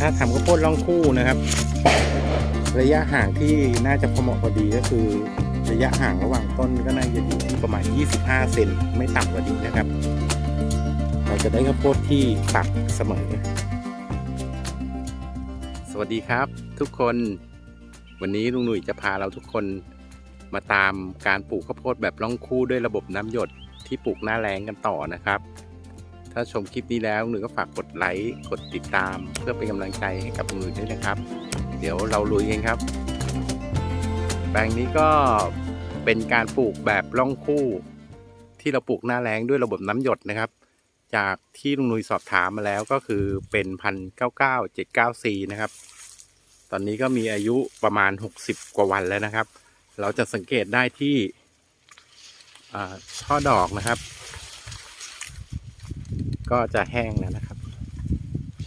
ถ้าทำข้าวโพดล่องคู่นะครับ ระยะห่างที่น่าจะพอเหมาะพอดีก็คือ ระยะห่างระหว่างต้นก็น่าจะอยู่ที่ประมาณ 25 เซนไม่ต่ำกว่านี้นะครับ เราจะได้ข้าวโพดที่ฝักเสมอ สวัสดีครับ ทุกคนวันนี้ลุงหนุ่ยจะพาเราทุกคนมาตามการปลูกข้าวโพดแบบล่องคู่ด้วยระบบน้ำหยดที่ปลูกหน้าแรงกันต่อนะครับ ถ้าชมคลิปนี้แล้วหนุ่ยก็ฝากกดไลค์ กดติดตาม เพื่อเป็นกำลังใจให้กับหนุ่ยด้วยนะครับ เดี๋ยวเราลุยกันครับ แปลงนี้ก็เป็นการปลูกแบบล่องคู่ ที่เราปลูกหน้าแรงด้วยระบบน้ำหยดนะครับ จากที่ลุงนุยสอบถามมาแล้วก็คือเป็นพันเก้าเก้าเจ็ดเก้าสี่นะครับ ตอนนี้ก็มีอายุประมาณหกสิบกว่าวันแล้วนะครับ เราจะสังเกตได้ที่ช่อดอกนะครับ ก็จะแห้งแล้วนะครับ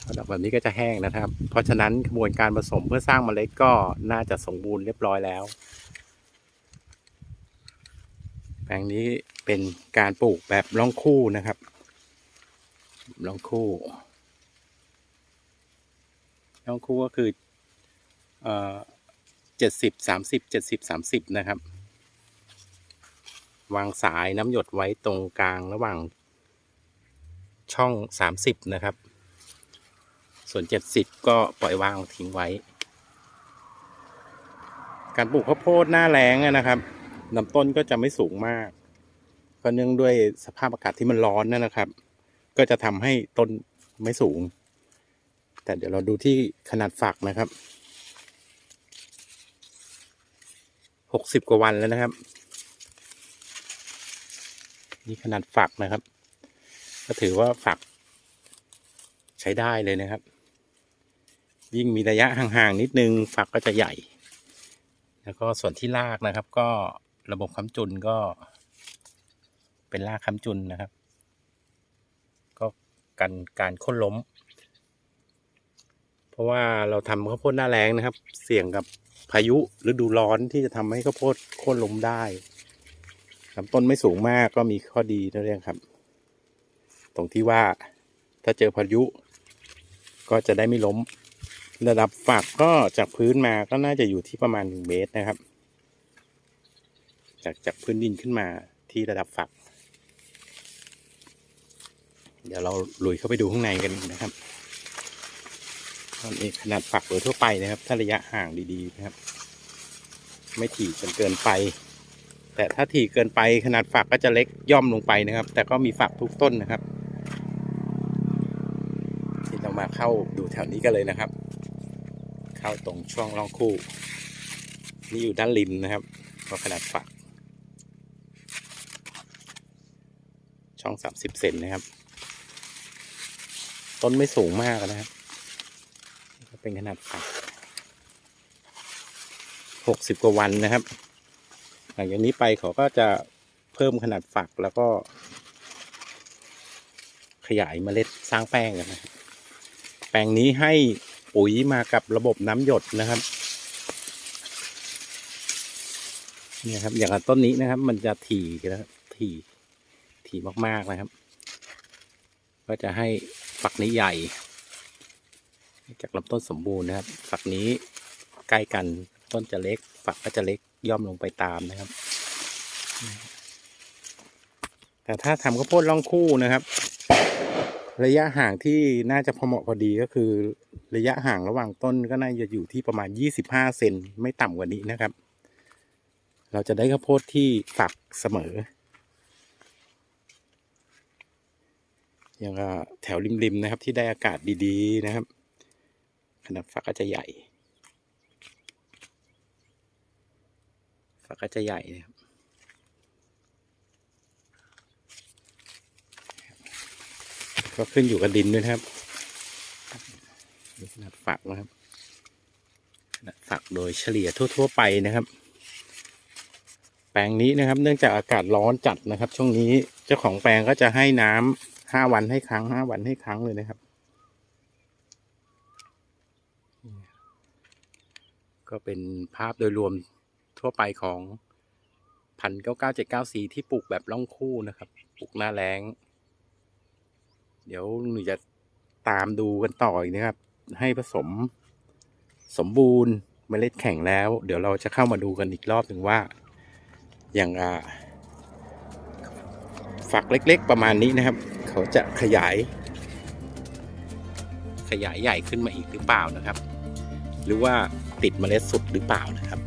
ช่อดอกแบบนี้ก็จะแห้งนะครับ เพราะฉะนั้นกระบวนการผสมเพื่อสร้างเมล็ดก็น่าจะสมบูรณ์เรียบร้อยแล้ว แปลงนี้เป็นการปลูกแบบล่องคู่นะครับล่องคู่ล่องคู่ก็คือเอ่อเจ็ดสิบสามสิบเจ็ดสิบสามสิบนะครับ วางสายน้ำหยดไว้ตรงกลางระหว่าง ช่องสามสิบนะครับ ส่วนเจ็ดสิบก็ปล่อยวางทิ้งไว้ การปลูกข้าวโพดหน้าแล้งนะครับลำต้นก็จะไม่สูงมากก็เนื่องด้วยสภาพอากาศที่มันร้อนนั่นนะครับ ก็จะทำให้ต้นไม่สูง แต่เดี๋ยวเราดูที่ขนาดฝักนะครับหกสิบกว่าวันแล้วนะครับ นี่ขนาดฝักนะครับ ก็ถือว่าฝักใช้ได้เลยนะครับ ยิ่งมีระยะห่างๆนิดนึง ฝักก็จะใหญ่ แล้วก็ส่วนที่รากนะครับ ก็ระบบค้ำจุนก็ เป็นรากค้ำจุนนะครับ ก็กันการค่นล้ม เพราะว่าเราทำข้าวโพดหน้าแรงนะครับ เสี่ยงกับพายุฤดูร้อนที่จะทำให้ข้าวโพดโค่นล้มได้ลำต้นไม่สูงมากก็มีข้อดีนั่นเองครับ ตรงที่ว่าถ้าเจอพายุ ก็จะได้ไม่ล้ม ระดับฝักก็จากพื้นมาก็น่าจะอยู่ที่ประมาณหนึ่งเมตรนะครับ จากจากพื้นดินขึ้นมาที่ระดับฝัก เดี๋ยวเราลุยเข้าไปดูข้างในกันนะครับตอนนี้ขนาดฝักโดยทั่วไปนะครับ ถ้าระยะห่างดีๆนะครับ ไม่ถี่จนเกินไป แต่ถ้าถี่เกินไปขนาดฝักก็จะเล็กย่อมลงไปนะครับ แต่ก็มีฝักทุกต้นนะครับ เรามาเข้าดูแถวนี้กันเลยนะครับ เข้าตรงช่วงร่องคู่ นี่อยู่ด้านริมนะครับก็ขนาดฝัก ช่องสามสิบเซนนะครับ ต้นไม่สูงมากนะครับเป็นขนาดฝักหกสิบกว่าวันนะครับ หลังจากนี้ไปเขาก็จะเพิ่มขนาดฝักแล้วก็ขยายเมล็ดสร้างแป้งกันนะครับ แปลงนี้ให้ปุ๋ยมากับระบบน้ำหยดนะครับเนี่ยครับ อย่างต้นนี้นะครับ มันจะถี่นะถี่ถี่มากๆนะครับ ก็จะให้ฝักนี้ใหญ่ จากลำต้นสมบูรณ์นะครับ ฝักนี้ใกล้กันต้นจะเล็ก ฝักก็จะเล็กย่อมลงไปตามนะครับ แต่ถ้าทำข้าวโพดล่องคู่นะครับ ระยะห่างที่น่าจะพอเหมาะพอดีก็คือ ระยะห่างระหว่างต้นก็น่าจะอยู่ที่ประมาณ 25 เซนไม่ต่ำกว่านี้นะครับ เราจะได้ข้าวโพดที่ฝักเสมออย่างแถวริมๆนะครับที่ได้อากาศดีๆนะครับ ขนาดฝักก็จะใหญ่ ฝักก็จะใหญ่นะครับ ก็ขึ้นอยู่กับดินด้วยครับนี่ขนาดฝักนะครับขนาดฝักโดยเฉลี่ยทั่ว ๆ ไปนะครับ แปลงนี้นะครับ เนื่องจากอากาศร้อนจัดนะครับ ช่วงนี้เจ้าของแปลงก็จะให้น้ำห้าวันให้ครั้งห้าวันให้ครั้งเลยนะครับ ก็เป็นภาพโดยรวมทั่วไปของพันเก้าเก้าเจ็ดเก้าสีที่ปลูกแบบล่องคู่นะครับ ปลูกหน้าแรง เดี๋ยวหนูจะตามดูกันต่ออีกนะครับ ให้ผสมสมบูรณ์เมล็ดแข็งแล้ว เดี๋ยวเราจะเข้ามาดูกันอีกรอบหนึ่งว่า อย่างฝักเล็ก ๆ ประมาณนี้นะครับ เขาจะขยาย ขยายใหญ่ขึ้นมาอีกหรือเปล่านะครับ หรือว่าติดเมล็ดสุดหรือเปล่านะครับ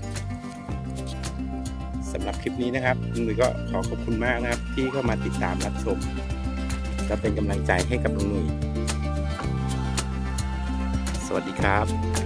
สำหรับคลิปนี้นะครับลุงหนุ่ยก็ขอขอบคุณมากนะครับ ที่เข้ามาติดตามรับชม และเป็นกำลังใจให้กับลุงหนุ่ย สวัสดีครับ